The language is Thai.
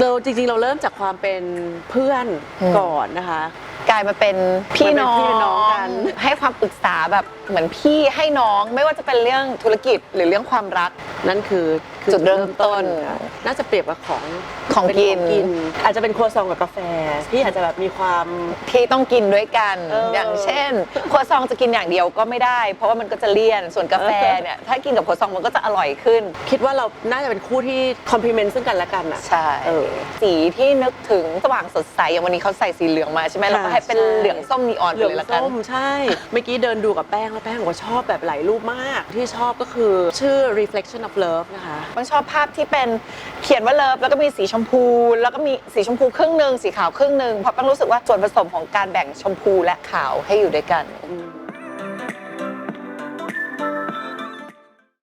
เราจริงๆ เราเริ่มจากความเป็นเพื่อนอืมก่อนนะคะ กลายมาเป็นพี่น้องมาเป็นพี่น้องกันให้ความปรึกษาแบบเหมือนพี่ให้น้อง ไม่ว่าจะเป็นเรื่องธุรกิจหรือเรื่องความรัก นั่นคือคือ จุดเริ่มต้นค่ะน่าจะเปรียบกับของของเป็นกิน อาจจะเป็นครัวซองกับกาแฟที่อาจจะแบบมีความ ที่ต้องกินด้วยกันเออออย่างเช่นครัวซองจะกินอย่างเดียวก็ไม่ได้ เพราะว่ามันก็จะเลี่ยนส่วนกาแฟเนี่ยถ้ากินกับครัวซองมันก็จะอร่อยขึ้น คิดว่าเราน่าจะเป็นคู่ที่คอมพลีเมนต์ซึ่งกันและกันอะใช่เออสีที่นึกถึงสว่างสดใสอย่างวันนี้เขาใส่สีเหลืองมาใช่ไหมเราก็ให้เป็นใช่ เหลืองส้มนีออนเหไปลืองเลยละกัน ส้มใช่ เมื่อกี้เดินดูกับแป้งแล้วแป้งบอกว่าชอบแบบหลายรูปมาก ที่ชอบก็คือชื่อ reflection of love นะคะมันชอบภาพที่เป็นเขียนว่าเลิฟแล้วก็มีสีชมพู แล้วก็มีสีชมพูครึ่งหนึ่งสีขาวครึ่งหนึ่งเพราะปังรู้สึกว่าส่วนผสมของการแบ่งชมพูและขาวให้อยู่ด้วยกัน